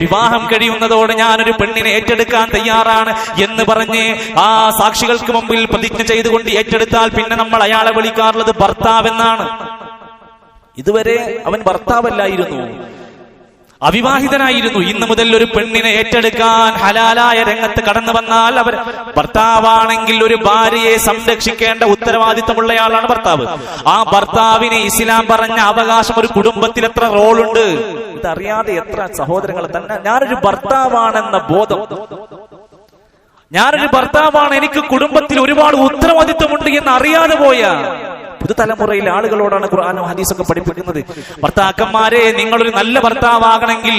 വിവാഹം കഴിയുന്നതോടെ ഞാനൊരു പെണ്ണിനെ ഏറ്റെടുക്കാൻ തയ്യാറാണ് എന്ന് പറഞ്ഞ് ആ സാക്ഷികൾക്ക് മുമ്പിൽ പ്രതിജ്ഞ ചെയ്തുകൊണ്ട് ഏറ്റെടുത്താൽ പിന്നെ നമ്മൾ അയാളെ വിളിക്കാറുള്ളത് ഭർത്താവെന്നാണ്. ഇതുവരെ അവൻ ഭർത്താവല്ലായിരുന്നു. അവിവാഹിതനായിരുന്നു. ഇന്ന് മുതൽ ഒരു പെണ്ണിനെ ഏറ്റെടുക്കാൻ ഹലാലായ രംഗത്ത് കടന്നു വന്നാൽ അവർ ഭർത്താവാണെങ്കിൽ ഒരു ഭാര്യയെ സംരക്ഷിക്കേണ്ട ഉത്തരവാദിത്തമുള്ളയാളാണ് ഭർത്താവ്. ആ ഭർത്താവിനെ ഇസ്ലാം പറഞ്ഞ അവകാശം ഒരു കുടുംബത്തിൽ എത്ര റോളുണ്ട്? ഇതറിയാതെ എത്ര സഹോദരങ്ങൾ തന്നെ ഞാനൊരു ഭർത്താവാണെന്ന ബോധം. ഞാനൊരു ഭർത്താവാണ് എനിക്ക് കുടുംബത്തിൽ ഒരുപാട് ഉത്തരവാദിത്തമുണ്ട് എന്ന് അറിയാതെ പോയ പുതുതലമുറയിലെ ആളുകളോടാണ് ഖുർആാനും ഹദീസൊക്കെ പഠിപ്പിക്കുന്നത്. ഭർത്താക്കന്മാരെ നിങ്ങളൊരു നല്ല ഭർത്താവാകണമെങ്കിൽ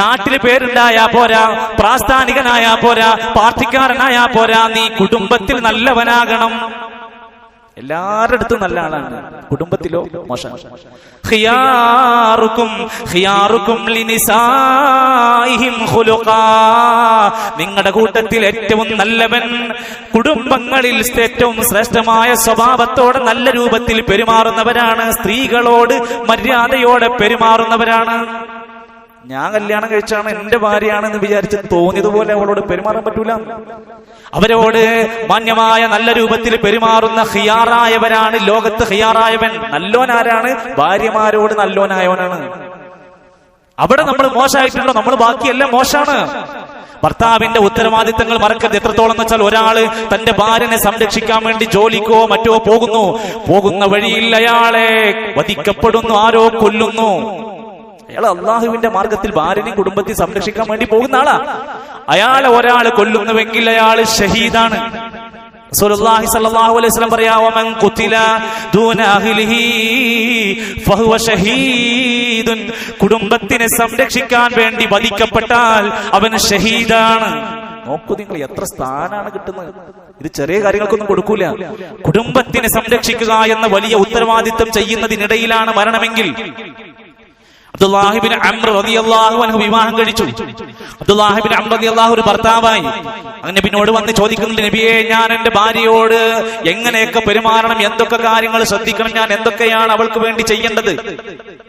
നാട്ടിൽ പേരുണ്ടായാ പോരാ പ്രാസ്ഥാനികനായാ പോരാ പാർട്ടിക്കാരനായാ പോരാ നീ കുടുംബത്തിൽ നല്ലവനാകണം. എല്ലാവരുടെ അടുത്തും നല്ല ആളാണ്. കുടുംബത്തിലോ മോശം. ഖിയാറുക്കും ലിനിസായിഹിം നിങ്ങളുടെ കൂട്ടത്തിൽ ഏറ്റവും നല്ലവൻ കുടുംബങ്ങളിൽ ഏറ്റവും ശ്രേഷ്ഠമായ സ്വഭാവത്തോടെ നല്ല രൂപത്തിൽ പെരുമാറുന്നവരാണ്. സ്ത്രീകളോട് മര്യാദയോടെ പെരുമാറുന്നവരാണ്. ഞാൻ കല്യാണം കഴിച്ചാണ് എന്റെ ഭാര്യയാണെന്ന് വിചാരിച്ച് തോന്നിയതുപോലെ അവളോട് പെരുമാറാൻ പറ്റൂല. അവരോട് മാന്യമായ നല്ല രൂപത്തിൽ പെരുമാറുന്ന ഹിയാറായവരാണ് ലോകത്ത് ഹിയാറായവൻ. നല്ലോനാരാണ്? ഭാര്യമാരോട് നല്ലോനായവനാണ്. അവിടെ നമ്മൾ മോശമായിട്ടുണ്ടോ? നമ്മൾ ബാക്കിയെല്ലാം മോശമാണ്. ഭർത്താവിന്റെ ഉത്തരവാദിത്തങ്ങൾ മറക്കരുത്. എത്രത്തോളം വെച്ചാൽ ഒരാൾ തന്റെ ഭാര്യനെ സംരക്ഷിക്കാൻ വേണ്ടി ജോലിക്കോ മറ്റോ പോകുന്നു. പോകുന്ന വഴിയിൽ അയാളെ വധിക്കപ്പെടുന്നു ആരോ കൊല്ലുന്നു. അയാൾ അള്ളാഹുവിന്റെ മാർഗത്തിൽ ഭാര്യനെയും കുടുംബത്തെ സംരക്ഷിക്കാൻ വേണ്ടി പോകുന്ന ആളാ. അയാളെ ഒരാൾ കൊല്ലുന്നുവെങ്കിൽ അയാൾ ഷഹീദാണ്. റസൂലുള്ളാഹി അലൈഹി വസല്ലം ഫഹുവ കുടുംബത്തിനെ സംരക്ഷിക്കാൻ വേണ്ടി വധിക്കപ്പെട്ടാൽ അവൻ ഷഹീദാണ്. നോക്കൂ നിങ്ങൾ എത്ര സ്ഥാനാണ് കിട്ടുന്നത്. ഇത് ചെറിയ കാര്യങ്ങൾക്കൊന്നും കൊടുക്കൂല. കുടുംബത്തിനെ സംരക്ഷിക്കുക എന്ന വലിയ ഉത്തരവാദിത്വം ചെയ്യുന്നതിനിടയിലാണ് മരണമെങ്കിൽ റളിയല്ലാഹു അൻഹു വിവാഹം കഴിച്ചു. റളിയല്ലാഹു ഒരു ഭർത്താവായി. അങ്ങനെ നബിനോട് വന്ന് ചോദിക്കുന്നുണ്ട് നബിയെ ഞാൻ എന്റെ ഭാര്യയോട് എങ്ങനെയൊക്കെ പെരുമാറണം എന്തൊക്കെ കാര്യങ്ങൾ ശ്രദ്ധിക്കണം ഞാൻ എന്തൊക്കെയാണ് അവൾക്ക് വേണ്ടി ചെയ്യേണ്ടത്?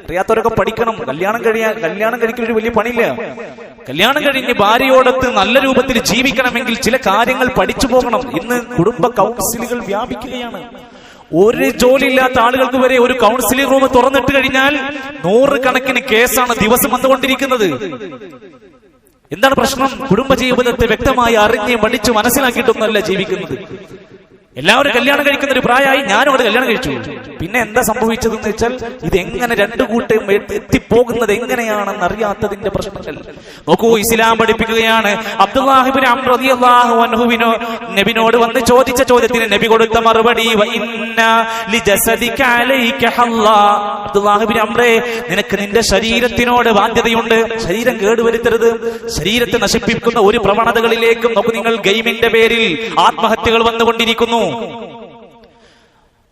അറിയാത്തവരൊക്കെ പഠിക്കണം. കല്യാണം കഴിയാൻ കല്യാണം കഴിക്കുന്ന ഒരു വലിയ പണിയില്ല. കല്യാണം കഴിഞ്ഞ് ഭാര്യയോടൊത്ത് നല്ല രൂപത്തിൽ ജീവിക്കണമെങ്കിൽ ചില കാര്യങ്ങൾ പഠിച്ചു പോകണം. ഇന്ന് കുടുംബ കൗൺസിലുകൾ വ്യാപിക്കുകയാണ്. ഒരു ജോലി ഇല്ലാത്ത ആളുകൾക്ക് വരെ ഒരു കൗൺസിലിംഗ് റൂം തുറന്നിട്ട് കഴിഞ്ഞാൽ നൂറുകണക്കിന് കേസാണ് ദിവസം വന്നുകൊണ്ടിരിക്കുന്നത്. എന്താണ് പ്രശ്നം? കുടുംബജീവിതത്തെ വ്യക്തമായി അറിഞ്ഞ് പഠിച്ച് മനസ്സിലാക്കിയിട്ടൊന്നല്ല ജീവിക്കുന്നത്. എല്ലാവരും കല്യാണം കഴിക്കുന്ന ഒരു പ്രായമായി ഞാനും അവിടെ കല്യാണം കഴിച്ചു. പിന്നെ എന്താ സംഭവിച്ചതെന്ന് വെച്ചാൽ ഇത് എങ്ങനെ രണ്ടു കൂട്ടം എത്തിപ്പോകുന്നത് എങ്ങനെയാണെന്ന് അറിയാത്തതിന്റെ പ്രശ്നങ്ങൾ. നോക്കൂ ഇസ്ലാം പഠിപ്പിക്കുകയാണ്. അബ്ദുല്ലാഹിബിൻ നബിനോട് വന്ന് ചോദിച്ച ചോദ്യത്തിന് നബി കൊടുത്ത മറുപടി. അബ്ദുല്ലാഹിബിൻ അംറേ നിനക്ക് നിന്റെ ശരീരത്തിനോട് ബാധ്യതയുണ്ട്. ശരീരം കേടുവരുത്തരുത്. ശരീരത്തെ നശിപ്പിക്കുന്ന ഒരു പ്രവണതകളിലേക്കും നോക്കൂ നിങ്ങൾ ഗെയിമിന്റെ പേരിൽ ആത്മഹത്യകൾ വന്നുകൊണ്ടിരിക്കുന്നു. کروں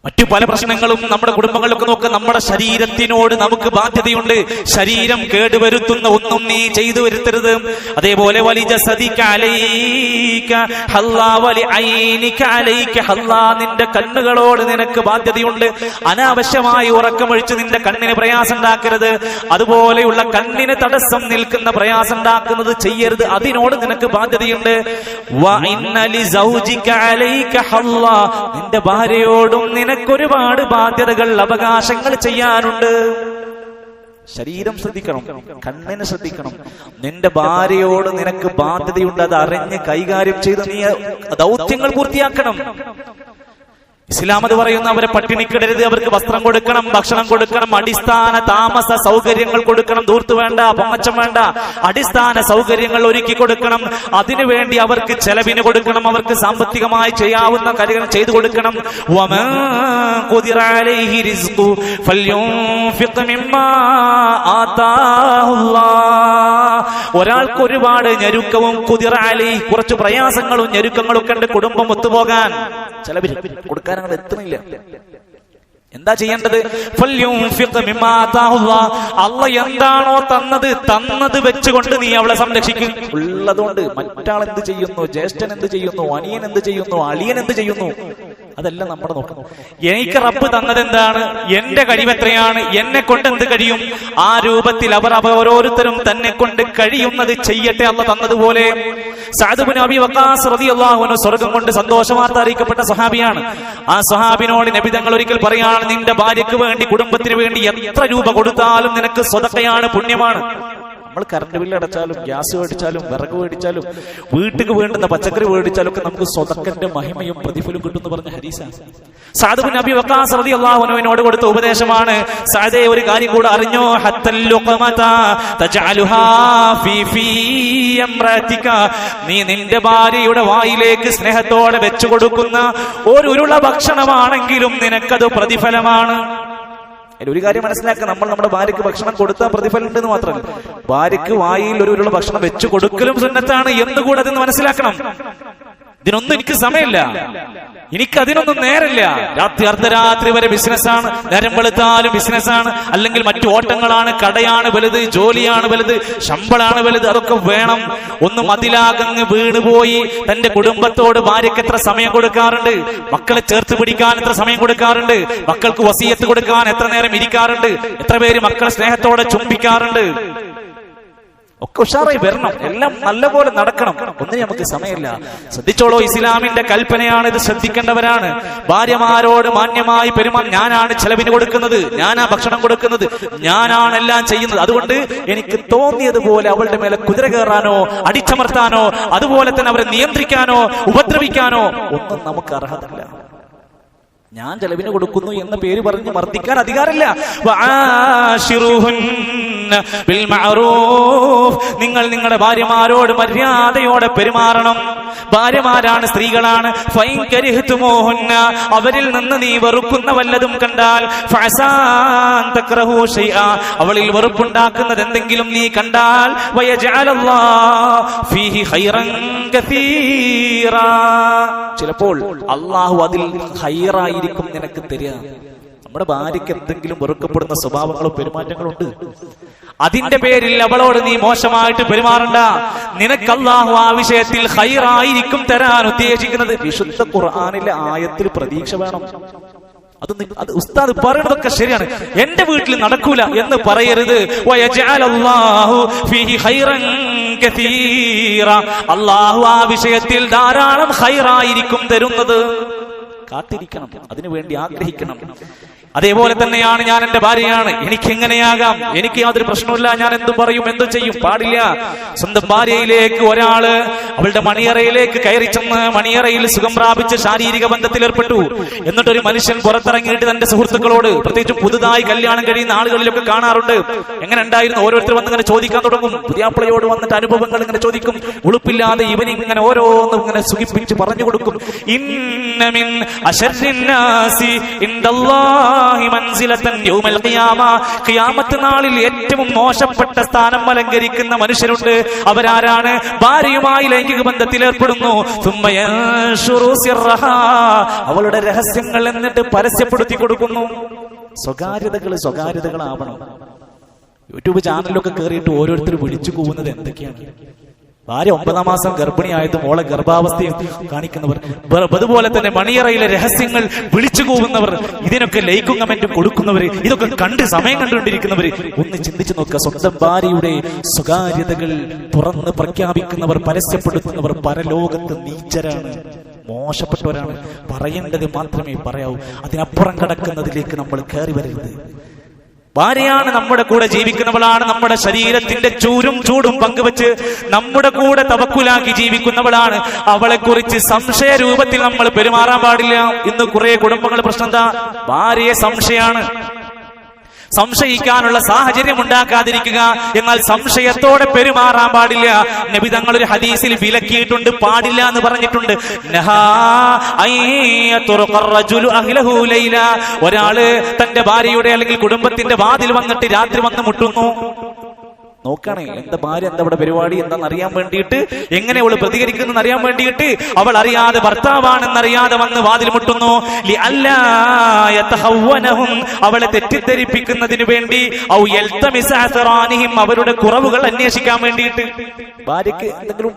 മറ്റു പല പ്രശ്നങ്ങളും നമ്മുടെ കുടുംബങ്ങളിലൊക്കെ നോക്ക് നമ്മുടെ ശരീരത്തിനോട് നമുക്ക് ബാധ്യതയുണ്ട്. ശരീരം കേടുവരുത്തുന്ന ഒന്നും നീ ചെയ്തു വരുത്തരുത്. അതേപോലെ നിന്റെ കണ്ണുകളോട് നിനക്ക് ബാധ്യതയുണ്ട്. അനാവശ്യമായി ഉറക്കമൊഴിച്ച് നിന്റെ കണ്ണിന് പ്രയാസം ഉണ്ടാക്കരുത് അതുപോലെയുള്ള കണ്ണിന് തടസ്സം നിൽക്കുന്ന പ്രയാസം ഉണ്ടാക്കുന്നത് ചെയ്യരുത്. അതിനോട് നിനക്ക് ബാധ്യതയുണ്ട്. നിന്റെ ഭാര്യയോടും നിനക്കൊരുപാട് ബാധ്യതകൾ അവകാശങ്ങൾ ചെയ്യാനുണ്ട്. ശരീരം ശ്രദ്ധിക്കണം കണ്ണിന് ശ്രദ്ധിക്കണം. നിന്റെ ഭാര്യയോട് നിനക്ക് ബാധ്യതയുണ്ട് അത് അറിഞ്ഞ് കൈകാര്യം ചെയ്ത് നീ ദൗത്യങ്ങൾ പൂർത്തിയാക്കണം. ഇസ്ലാം അത് പറയുന്ന അവരെ പട്ടിണിക്കിടരുത് അവർക്ക് വസ്ത്രം കൊടുക്കണം ഭക്ഷണം കൊടുക്കണം അടിസ്ഥാന താമസ സൗകര്യങ്ങൾ കൊടുക്കണം ദൂർത്ത് വേണ്ട പൊങ്ങച്ചം വേണ്ട. അടിസ്ഥാന സൗകര്യങ്ങൾ ഒരുക്കി കൊടുക്കണം. അതിനുവേണ്ടി അവർക്ക് ചെലവിന് കൊടുക്കണം അവർക്ക് സാമ്പത്തികമായി ചെയ്യാവുന്ന കാര്യങ്ങൾ ചെയ്തു കൊടുക്കണം. ഒരാൾക്ക് ഒരുപാട് ഞെരുക്കവും കുതിറാലി കുറച്ച് പ്രയാസങ്ങളും ഞെരുക്കങ്ങളും ഒക്കെ ഉണ്ട് കുടുംബം ഒത്തുപോകാൻ. ചെലവിൽ കൊടുക്കാൻ അങ്ങനെ എത്തുന്നില്ല. എന്താ ചെയ്യേണ്ടത്. അള്ള എന്താണോ തന്നത് തന്നത് വെച്ചുകൊണ്ട് നീ അവളെ സംരക്ഷിക്കും. ഉള്ളതുകൊണ്ട് മറ്റാൾ എന്ത് ചെയ്യുന്നു? ജ്യേഷ്ഠൻ എന്ത് ചെയ്യുന്നു? അനിയൻ എന്ത് ചെയ്യുന്നു? അളിയൻ എന്ത് ചെയ്യുന്നു? അതല്ല നമ്മുടെ നോക്കണം എനിക്ക് റബ്ബ് തന്നത് എന്താണ് എന്റെ കഴിവെത്രയാണ് എന്നെ കൊണ്ട് എന്ത് കഴിയും? ആ രൂപത്തിൽ അവർ അവർ ഓരോരുത്തരും തന്നെ കൊണ്ട് കഴിയുന്നത് ചെയ്യട്ടെ അല്ല തന്നതുപോലെ. അബി വക്കാസ് റളിയല്ലാഹു സ്വർഗം കൊണ്ട് സന്തോഷവാർത്ത അറിയിക്കപ്പെട്ട സഹാബിയാണ്. ആ സഹാബിനോട് നബി തങ്ങൾ ഒരിക്കൽ പറയാണ് നിന്റെ ഭാര്യക്ക് വേണ്ടി കുടുംബത്തിന് വേണ്ടി എത്ര രൂപ കൊടുത്താലും നിനക്ക് സ്വതക്കയാണ് പുണ്യമാണ്. നമ്മൾ കറണ്ട് ബില്ല് അടച്ചാലും ഗ്യാസ് മേടിച്ചാലും വിറക് മേടിച്ചാലും വീട്ടിക്ക് വേണ്ടുന്ന പച്ചക്കറി മേടിച്ചാലും ഒക്കെ നമുക്ക് സ്വതക്കന്റെ മഹിമയും പ്രതിഫലം കിട്ടും എന്ന് പറഞ്ഞ ഹരീസ സാധു നബി വക്കാസ് റതി അള്ളാഹുനോട് കൊടുത്ത ഉപദേശമാണ്. സാദേ ഒരു കാര്യം കൂടെ അറിഞ്ഞോ? നീ നിന്റെ ഭാര്യയുടെ വായിലേക്ക് സ്നേഹത്തോടെ വെച്ചു കൊടുക്കുന്ന ഒരു ഉരുള ഭക്ഷണമാണെങ്കിലും നിനക്കത് പ്രതിഫലമാണ്. ഒരു കാര്യം മനസ്സിലാക്കുക. നമ്മൾ നമ്മുടെ ഭാര്യക്ക് ഭക്ഷണം കൊടുത്താൽ പ്രതിഫലം ഉണ്ടെന്ന് മാത്രമല്ല. ഭാര്യയ്ക്ക് വായിൽ ഒരു ഉരുള ഭക്ഷണം വെച്ചു കൊടുക്കലും സുന്നത്താണ്. എന്തുകൂടെ അതെന്ന് മനസ്സിലാക്കണം? ഇതിനൊന്നും എനിക്ക് സമയമില്ല. എനിക്ക് അതിനൊന്നും നേരമില്ല രാത്രി അർദ്ധരാത്രി വരെ ബിസിനസ്സാണ് നേരം വെളുത്താലും ബിസിനസ്സാണ് അല്ലെങ്കിൽ മറ്റു ഓട്ടങ്ങളാണ് കടയാണ് വലുത് ജോലിയാണ് വലുത് ശമ്പളാണ് വലുത് അതൊക്കെ വേണം. ഒന്ന് മതിലാകങ്ങ് വീണുപോയി. തന്റെ കുടുംബത്തോട് ഭാര്യയ്ക്ക് എത്ര സമയം കൊടുക്കാറുണ്ട്? മക്കളെ ചേർത്ത് പിടിക്കാൻ എത്ര സമയം കൊടുക്കാറുണ്ട്? മക്കൾക്ക് വസീയത്ത് കൊടുക്കാൻ എത്ര നേരം ഇരിക്കാറുണ്ട്? എത്ര പേര് മക്കളെ സ്നേഹത്തോടെ ചുംബിക്കാറുണ്ട്? ഒക്കെ ഉഷാറായി വരണം. എല്ലാം നല്ലപോലെ നടക്കണം. ഒന്നിനും നമുക്ക് സമയമില്ല. ശ്രദ്ധിച്ചോളൂ ഇസ്ലാമിന്റെ കൽപ്പനയാണ് ഇത്. ശ്രദ്ധിക്കേണ്ടവരാണ്. ഭാര്യമാരോട് മാന്യമായി പെരുമാൻ ഞാനാണ് ചെലവിന് കൊടുക്കുന്നത്. ഞാനാ ഭക്ഷണം കൊടുക്കുന്നത്. ഞാനാണ് എല്ലാം ചെയ്യുന്നത്. അതുകൊണ്ട് എനിക്ക് തോന്നിയതുപോലെ അവളുടെ മേലെ കുതിര കയറാനോ അടിച്ചമർത്താനോ അതുപോലെ തന്നെ അവരെ നിയന്ത്രിക്കാനോ ഉപദ്രവിക്കാനോ ഒന്നും നമുക്ക് അർഹതല്ല. ഞാൻ ചെലവിന് കൊടുക്കുന്നു എന്ന പേര് പറഞ്ഞ് മർദ്ദിക്കാൻ അധികാരമില്ല. ബിൽ മഅറൂഫ്. നിങ്ങൾ നിങ്ങളുടെ ഭാര്യമാരോട് മര്യാദയോടെ പെരുമാറണം ഭാര്യമാരാണ് സ്ത്രീകളാണ്. അവരിൽ നിന്ന് നീ വെറുക്കുന്ന വല്ലതും കണ്ടാൽ. അവളിൽ വെറുപ്പുണ്ടാക്കുന്നത് എന്തെങ്കിലും നീ കണ്ടാൽ. ചിലപ്പോൾ അള്ളാഹു അതിൽ ഹൈറായിരിക്കും നിനക്ക് തരിക നമ്മുടെ ഭാര്യയ്ക്ക് എന്തെങ്കിലും വെറുക്കപ്പെടുന്ന സ്വഭാവങ്ങളോ പെരുമാറ്റങ്ങളോ ഉണ്ട്? അതിന്റെ പേരിൽ അവളോട് നീ മോശമായിട്ട് പെരുമാറണ്ട. നിനക്ക് അള്ളാഹു ആ വിഷയത്തിൽ ഹൈറായിരിക്കും തരാൻ ഉദ്ദേശിക്കുന്നത്. വിശുദ്ധ ഖുർആാനിലെ ആയത്തിൽ പ്രതീക്ഷ വേണം. അത് അത് ഉസ്താദ് പറയണതൊക്കെ ശരിയാണ്. എന്റെ വീട്ടിൽ നടക്കൂല എന്ന് പറയരുത്. അള്ളാഹു ആ വിഷയത്തിൽ ധാരാളം ഹൈറായിരിക്കും തരുന്നത്. കാത്തിരിക്കണം. അതിനുവേണ്ടി ആഗ്രഹിക്കണം. അതേപോലെ തന്നെയാണ് ഞാൻ എന്റെ ഭാര്യയാണ്. എനിക്ക് എങ്ങനെയാകാം എനിക്ക് യാതൊരു പ്രശ്നമില്ല ഞാൻ എന്തും പറയും എന്തും ചെയ്യും. പാടില്ല. സ്വന്തം ഭാര്യയിലേക്ക് ഒരാൾ അവളുടെ മണിയറയിലേക്ക് കയറി ചെന്ന് മണിയറയിൽ സുഖം പ്രാപിച്ച് ശാരീരിക ബന്ധത്തിൽ ഏർപ്പെട്ടു. എന്നിട്ട് ഒരു മനുഷ്യൻ പുറത്തിറങ്ങിയിട്ട് തന്റെ സുഹൃത്തുക്കളോട് പ്രത്യേകിച്ചും പുതുതായി കല്യാണം കഴിയുന്ന ആളുകളിലൊക്കെ കാണാറുണ്ട്. എങ്ങനെ ഉണ്ടായിരുന്നു? ഓരോരുത്തർ വന്ന് ഇങ്ങനെ ചോദിക്കാൻ തുടങ്ങും. പുതിയാപ്പിളയോട് വന്നിട്ട് അനുഭവങ്ങൾ ഇങ്ങനെ ചോദിക്കും. ഉളുപ്പില്ലാതെ ഇവൻ ഇങ്ങനെ ഓരോന്നും ഇങ്ങനെ സുഖിപ്പിച്ച് പറഞ്ഞു കൊടുക്കും. ഇന്നമിൻ അശർരിന്നാസി ഖിയാമത്ത് നാളിൽ ഏറ്റവും മോശപ്പെട്ട സ്ഥാനം അലങ്കരിക്കുന്ന മനുഷ്യരുണ്ട്. അവരാരാണ്? ഭാര്യയുമായി ലൈംഗിക ബന്ധത്തിൽ ഏർപ്പെടുന്നു. അവളുടെ രഹസ്യങ്ങൾ എന്നിട്ട് പരസ്യപ്പെടുത്തി കൊടുക്കുന്നു. സ്വകാര്യതകൾ സ്വകാര്യതകളാവണം. യൂട്യൂബ് ചാനലിലൊക്കെ കയറിയിട്ട് ഓരോരുത്തർ വിളിച്ചു പോകുന്നത് എന്തൊക്കെയാണ്? ഭാര്യ ഒമ്പതാം മാസം ഗർഭിണിയായത് മോളെ ഗർഭാവസ്ഥയും കാണിക്കുന്നവർ അതുപോലെ തന്നെ മണിയറയിലെ രഹസ്യങ്ങൾ വിളിച്ചു പോകുന്നവർ ഇതിനൊക്കെ ലൈക്കും കമന്റും കൊടുക്കുന്നവർ ഇതൊക്കെ കണ്ട് സമയം കണ്ടുകൊണ്ടിരിക്കുന്നവർ ഒന്ന് ചിന്തിച്ചു നോക്കുക. സ്വന്തം ഭാര്യയുടെ സ്വകാര്യതകൾ തുറന്ന് പ്രഖ്യാപിക്കുന്നവർ പരസ്യപ്പെടുത്തുന്നവർ പരലോകത്ത് നീച്ചരാണ് മോശപ്പെട്ടവരാണ്. പറയേണ്ടത് മാത്രമേ പറയാവൂ. അതിനപ്പുറം കടക്കുന്നതിലേക്ക് നമ്മൾ കയറി വരരുത്. ഭാര്യയാണ് നമ്മുടെ കൂടെ ജീവിക്കുന്നവളാണ് നമ്മുടെ ശരീരത്തിന്റെ ചൂരും ചൂടും പങ്കുവെച്ച് നമ്മുടെ കൂടെ തവക്കുലാക്കി ജീവിക്കുന്നവളാണ്. അവളെ കുറിച്ച് സംശയ രൂപത്തിൽ നമ്മൾ പെരുമാറാൻ പാടില്ല. ഇന്ന് കുറെ കുടുംബങ്ങളുടെ പ്രശ്നം എന്താ ഭാര്യയെ സംശയാണ് സംശയിക്കാനുള്ള സാഹചര്യം ഉണ്ടാക്കാതിരിക്കുക. എന്നാൽ സംശയത്തോടെ പെരുമാറാൻ പാടില്ല. നബി തങ്ങൾ ഒരു ഹദീസിൽ വിലക്കിയിട്ടുണ്ട് പാടില്ല എന്ന് പറഞ്ഞിട്ടുണ്ട്. ഒരാൾ തന്റെ ഭാര്യയുടെ അല്ലെങ്കിൽ കുടുംബത്തിന്റെ വാതിൽ വന്നിട്ട് രാത്രി വന്ന് മുട്ടുന്നു. നോക്കണേ എന്താ ഭാര്യ എന്താ ഇവിടെ പരിപാടി എന്താണെന്ന് അറിയാൻ വേണ്ടിയിട്ട്? എങ്ങനെ അവൾ പ്രതികരിക്കുന്നു അറിയാൻ വേണ്ടിയിട്ട്? അവൾ അറിയാതെ ഭർത്താവാണെന്ന് അറിയാതെ വന്ന് വാതിൽ മുട്ടുന്നു. അവളെ തെറ്റിദ്ധരിപ്പിക്കുന്നതിന് വേണ്ടി അവരുടെ കുറവുകൾ അന്വേഷിക്കാൻ വേണ്ടിയിട്ട്. ഭാര്യക്ക് എന്തെങ്കിലും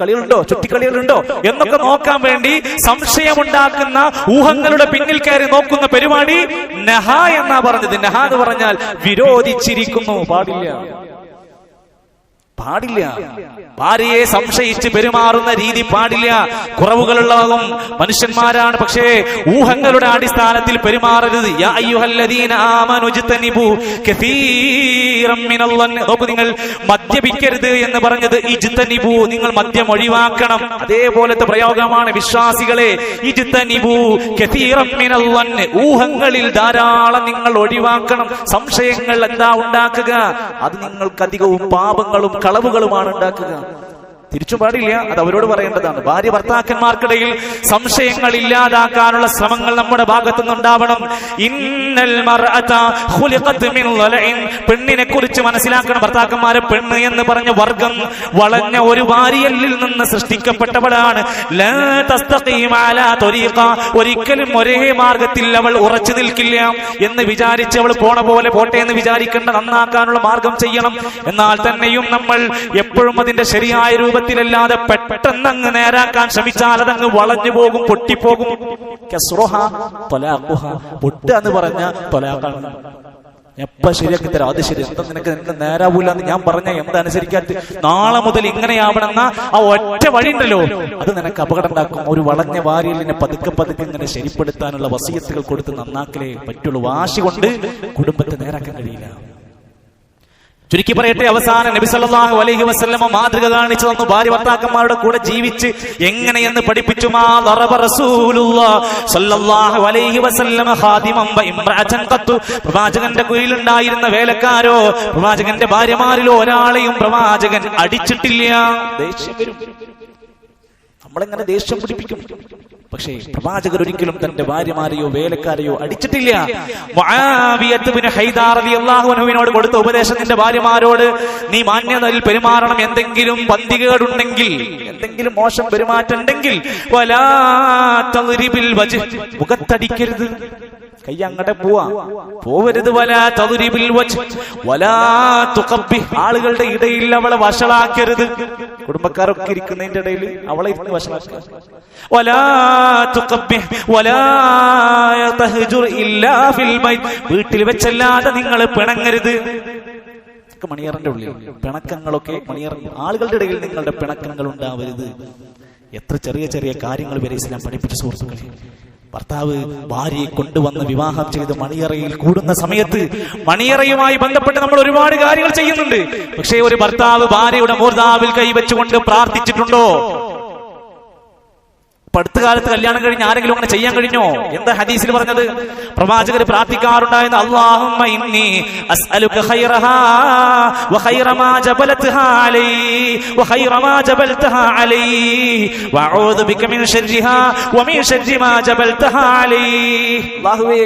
കളികളുണ്ടോ? ചുറ്റിക്കളികളുണ്ടോ? എന്നൊക്കെ നോക്കാൻ വേണ്ടി സംശയമുണ്ടാക്കുന്ന ഊഹങ്ങളുടെ പിന്നിൽ കയറി നോക്കുന്ന പരിപാടി നഹ എന്നാ പറഞ്ഞത്. നഹ എന്ന് പറഞ്ഞാൽ വിരോധിച്ചിരിക്കുന്നു. പാടില്ല. പാടില്ല. ഭാര്യയെ സംശയിച്ച് പെരുമാറുന്ന രീതി പാടില്ല. കുറവുകളുള്ളതും മനുഷ്യന്മാരാണ്. പക്ഷേ ഊഹങ്ങളുടെ അടിസ്ഥാനത്തിൽ പെരുമാറരുത്. നോക്കൂ നിങ്ങൾ മദ്യപിക്കരുത് എന്ന് പറഞ്ഞത് ഇജ്തനിബു നിങ്ങൾ മദ്യം ഒഴിവാക്കണം. അതേപോലത്തെ പ്രയോഗമാണ് വിശ്വാസികളെ. ഇജ്തനിബു ജിത്തനിബു മിനല്ലൻ. ഊഹങ്ങളിൽ ധാരാളം നിങ്ങൾ ഒഴിവാക്കണം. സംശയങ്ങൾ എന്താ ഉണ്ടാക്കുക? അത് നിങ്ങൾക്ക് അധികവും പാപങ്ങളും കളവുകളുമാണ് ഉണ്ടാക്കുക. തിരിച്ചു പാടില്ല അത് അവരോട് പറയേണ്ടതാണ്. ഭാര്യ ഭർത്താക്കന്മാർക്കിടയിൽ സംശയങ്ങൾ ഇല്ലാതാക്കാനുള്ള ശ്രമങ്ങൾ നമ്മുടെ ഭാഗത്തു നിന്നുണ്ടാവണം. പെണ്ണിനെ കുറിച്ച് മനസ്സിലാക്കണം ഭർത്താക്കന്മാരെ. പെണ്ണ് എന്ന് പറഞ്ഞ വർഗം വളഞ്ഞ ഒരു വാരിയല്ലിൽ നിന്ന് സൃഷ്ടിക്കപ്പെട്ടവളാണ്. ഒരിക്കലും ഒരേ മാർഗത്തിൽ അവൾ ഉറച്ചു നിൽക്കില്ല എന്ന് വിചാരിച്ച് അവൾ പോണ പോലെ പോട്ടെ എന്ന് വിചാരിക്കേണ്ട നന്നാക്കാനുള്ള മാർഗം ചെയ്യണം. എന്നാൽ തന്നെയും നമ്മൾ എപ്പോഴും അതിന്റെ ശരിയായ രൂപത്തിലല്ലാതെ പെട്ടെന്ന് അങ്ങ് നേരാക്കാൻ ശ്രമിച്ചാൽ അതങ്ങ് വളഞ്ഞു പോകും പൊട്ടിപ്പോകും. പൊട്ടുക എന്ന് പറഞ്ഞ തൊലാക്കാണ് എപ്പ ശരിയാക്കി തരാം? അത് ശരി. എന്താ നിനക്ക് നിനക്ക് നേരാവൂല എന്ന് ഞാൻ പറഞ്ഞ എന്താ അനുസരിക്കാത്ത നാളെ മുതൽ ഇങ്ങനെയാവണമെന്ന ആ ഒറ്റ വഴി ഉണ്ടല്ലോ അത് നിനക്ക് അപകടം ഉണ്ടാക്കും ഒരു വളഞ്ഞ വാരിയലിനെ പതുക്കെ പതുക്കെ ഇങ്ങനെ ശരിപ്പെടുത്താനുള്ള വസീയത്തുകൾ കൊടുത്ത് നന്നാക്കലേ പറ്റുള്ളൂ. വാശി കൊണ്ട് കുടുംബത്തെ നേരാക്കാൻ കഴിയില്ല. ചുരുക്കി പറയട്ടെ അവസാന നബി സല്ലല്ലാഹു അലൈഹി വസല്ലമ മാതൃക കാണിച്ചു തന്നു. ഭാര്യ ഭർത്താക്കന്മാരുടെ കൂടെ ജീവിച്ച് എങ്ങനെയെന്ന് പഠിപ്പിച്ചു സല്ലല്ലാഹു അലൈഹി വസല്ലമ വ ഖത്തു. പ്രവാചകന്റെ കുയിലുണ്ടായിരുന്ന വേലക്കാരോ പ്രവാചകന്റെ ഭാര്യമാരിലോ ഒരാളെയും പ്രവാചകൻ അടിച്ചിട്ടില്ല. ദേഷ്യം വരും. ദേഷ്യം പിടിപ്പിക്കും? പക്ഷേ പ്രവാചകർ ഒരിക്കലും തന്റെ ഭാര്യമാരെയോ വേലക്കാരെയോ അടിച്ചിട്ടില്ല അൻഹുവിനോട് കൊടുത്ത ഉപദേശത്തിന്റെ നിന്റെ ഭാര്യമാരോട് നീ മാന്യതയിൽ പെരുമാറണം എന്തെങ്കിലും പന്തികേടുണ്ടെങ്കിൽ എന്തെങ്കിലും മോശം പെരുമാറ്റം ഉണ്ടെങ്കിൽ. മുഖത്തടിക്കരുത് കൈ അങ്ങടെ പോവാ. പോവരുത്. ആളുകളുടെ ഇടയിൽ അവളെ വഷളാക്കരുത്. കുടുംബക്കാരൊക്കെ ഇരിക്കുന്നതിന്റെ ഇടയിൽ അവളെ ഇരുന്ന് ബൈത്ത്. വീട്ടിൽ വെച്ചല്ലാതെ നിങ്ങൾ പിണങ്ങരുത്. മണിയറിന്റെ ഉള്ളിൽ. പിണക്കങ്ങളൊക്കെ മണിയറ ആളുകളുടെ ഇടയിൽ നിങ്ങളുടെ പിണക്കങ്ങൾ ഉണ്ടാവരുത്. എത്ര ചെറിയ ചെറിയ കാര്യങ്ങൾ വരെ ഇസ്ലാം പഠിപ്പിച്ച സുഹൃത്തുക്കളെ. ഭർത്താവ് ഭാര്യയെ കൊണ്ടുവന്ന് വിവാഹം ചെയ്ത് മണിയറയിൽ കൂടുന്ന സമയത്ത് മണിയറയുമായി ബന്ധപ്പെട്ട് നമ്മൾ ഒരുപാട് കാര്യങ്ങൾ ചെയ്യുന്നുണ്ട്. പക്ഷേ ഒരു ഭർത്താവ് ഭാര്യയുടെ മൂർധാവിൽ കൈവച്ചുകൊണ്ട് പ്രാർത്ഥിച്ചിട്ടുണ്ടോ? അടുത്ത കാലത്ത് കല്യാണം കഴിഞ്ഞ് ആരെങ്കിലും അങ്ങനെ ചെയ്യാൻ കഴിഞ്ഞോ? എന്താ ഹദീസിൽ പറഞ്ഞത്? പ്രവാചകർ പ്രാർത്ഥിക്കാറുണ്ടായിരുന്നു ഇന്നി ഖൈറഹാ ബിക മിൻ ശർരിഹാ ശർരി മാ അല്ലാഹുവേ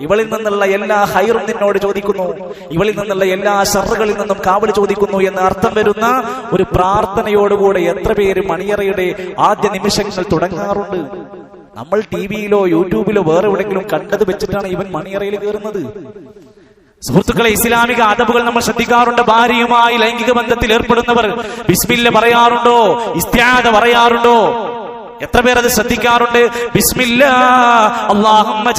ഇവളിൽ നിന്നുള്ള എല്ലാ ഹൈറും നിന്നോട് ചോദിക്കുന്നു. ഇവളിൽ നിന്നുള്ള എല്ലാ ഷറുകളിൽ നിന്നും കാവൽ ചോദിക്കുന്നു എന്ന് അർത്ഥം വരുന്ന ഒരു പ്രാർത്ഥനയോടുകൂടെ എത്ര പേര് മണിയറയുടെ ആദ്യ നിമിഷങ്ങൾ തുടങ്ങാറുണ്ട്. നമ്മൾ ടി വിയിലോ യൂട്യൂബിലോ വേറെ എവിടെങ്കിലും കണ്ടത് വെച്ചിട്ടാണ് ഇവൻ മണിയറയിൽ കയറുന്നത്. സുഹൃത്തുക്കളെ ഇസ്ലാമിക അതബുകൾ നമ്മൾ ശ്രദ്ധിക്കാറുണ്ട്. ഭാര്യയുമായി ലൈംഗിക ബന്ധത്തിൽ ഏർപ്പെടുന്നവർ ബിസ്മില്ല പറയാറുണ്ടോ? ഇസ്ത്യാദ പറയാറുണ്ടോ? എത്ര പേർ അത് ശ്രദ്ധിക്കാറുണ്ട് അല്ലാഹുമ്മ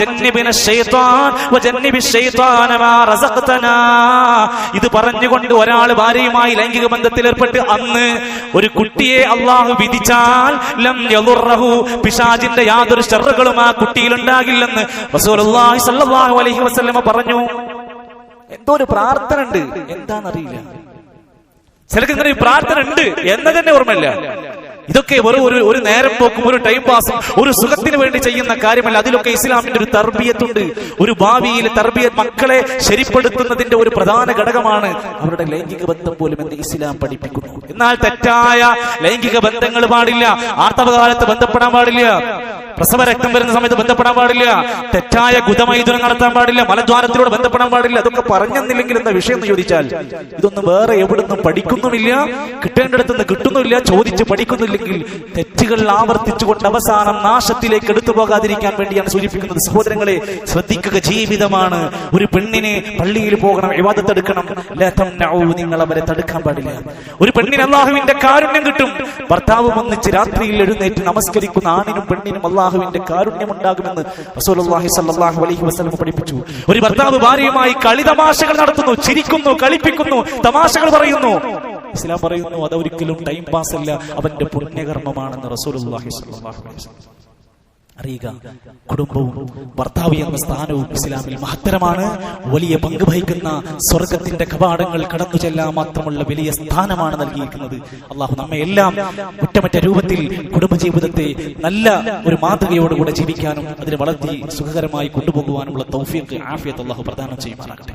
ശൈത്താൻ ഇത് പറഞ്ഞുകൊണ്ട് ഒരാൾ ഭാര്യയുമായി ലൈംഗിക ബന്ധത്തിൽ ഏർപ്പെട്ട് അന്ന് ഒരു കുട്ടിയെ അള്ളാഹു വിധിച്ചാൽ ലം പിശാചിന്റെ യാതൊരു ചെറുകളും ആ കുട്ടിയിൽ ഉണ്ടാകില്ലെന്ന് റസൂലുള്ളാഹി അലൈഹി വസല്ലമ പറഞ്ഞു. എന്തോ ഒരു പ്രാർത്ഥന ഉണ്ട്. എന്താണെന്നറിയില്ല ചിലക്ക് ഇങ്ങനെ പ്രാർത്ഥന ഉണ്ട്. എന്ന് തന്നെ ഓർമ്മയില്ല. ഇതൊക്കെ വെറും ഒരു നേരം പോക്കും ഒരു ടൈം പാസും ഒരു സുഖത്തിന് വേണ്ടി ചെയ്യുന്ന കാര്യമല്ല. അതിലൊക്കെ ഇസ്ലാമിന്റെ ഒരു തർബിയത്തുണ്ട്. ഒരു ഭാവിയിൽ തർബിയ മക്കളെ ശരിപ്പെടുത്തുന്നതിന്റെ ഒരു പ്രധാന ഘടകമാണ് അവരുടെ ലൈംഗിക ബന്ധം പോലും എന്ത് ഇസ്ലാം പഠിപ്പിക്കുന്നു. എന്നാൽ തെറ്റായ ലൈംഗിക ബന്ധങ്ങൾ പാടില്ല. ആർത്തവകാലത്ത് ബന്ധപ്പെടാൻ പാടില്ല. പ്രസവ രക്തം വരുന്ന സമയത്ത് ബന്ധപ്പെടാൻ പാടില്ല. തെറ്റായ ഗുതമൈതുനം നടത്താൻ പാടില്ല. മലദ്വാരത്തിലൂടെ ബന്ധപ്പെടാൻ പാടില്ല. അതൊക്കെ പറഞ്ഞെന്നില്ലെങ്കിൽ എന്താ വിഷയം എന്ന് ചോദിച്ചാൽ ഇതൊന്നും വേറെ എവിടുന്നും പഠിക്കുന്നുമില്ല കിട്ടേണ്ടിടത്തുനിന്ന് കിട്ടുന്നുമില്ല ചോദിച്ച് പഠിക്കുന്നില്ലെങ്കിൽ തെറ്റുകൾ ആവർത്തിച്ചുകൊണ്ട് അവസാനം നാശത്തിലേക്ക് എടുത്തു പോകാതിരിക്കാൻ വേണ്ടിയാണ് സൂചിപ്പിക്കുന്നത്. സഹോദരങ്ങളെ ശ്രദ്ധിക്കുക. ജീവിതമാണ്. ഒരു പെണ്ണിനെ പള്ളിയിൽ പോകണം വിവാദത്തെടുക്കണം. നിങ്ങൾ അവരെ തടുക്കാൻ പാടില്ല. ഒരു പെണ്ണിന് അള്ളാഹുവിന്റെ കാരുണ്യം കിട്ടും. ഭർത്താവ് ഒന്നിച്ച് രാത്രിയിൽ എഴുന്നേറ്റ് നമസ്കരിക്കുന്ന ആണിനും പെണ്ണിനും അള്ളാഹുവിന്റെ കാരുണ്യം ഉണ്ടാകുമെന്ന് റസൂലുള്ളാഹി സ്വല്ലല്ലാഹു അലൈഹി വസല്ലം പഠിപ്പിച്ചു. ഒരു ഭർത്താവ് ഭാര്യയുമായി കളിതമാശകൾ നടത്തുന്നു ചിരിക്കുന്നു കളിപ്പിക്കുന്നു തമാശകൾ പറയുന്നു. ഇസ്ലാം പറയുന്നു അതൊരിക്കലും ടൈം പാസ് അല്ല അവന്റെ പുണ്യകർമ്മമാണെന്ന് റസൂലുള്ളാഹി സ്വല്ലല്ലാഹു അലൈഹി വസല്ലം. അറിയുക. കുടുംബവും ഭർത്താവ് എന്ന സ്ഥാനവും ഇസ്ലാമിൽ മഹത്തരമാണ്. വലിയ പങ്ക് വഹിക്കുന്ന സ്വർഗത്തിന്റെ കവാടങ്ങൾ കടന്നു ചെല്ലാൻ മാത്രമുള്ള വലിയ സ്ഥാനമാണ് നൽകിയിരിക്കുന്നത്. അള്ളാഹു നമ്മെ എല്ലാം കുറ്റമറ്റ രൂപത്തിൽ കുടുംബജീവിതത്തെ നല്ല ഒരു മാതൃകയോടുകൂടെ ജീവിക്കാനും അതിനെ വളർത്തി സുഖകരമായി കൊണ്ടുപോകുവാനുമുള്ള തൗഫീഖ് ആഫിയത്ത് അള്ളാഹു പ്രദാനം ചെയ്യുമാറാകട്ടെ.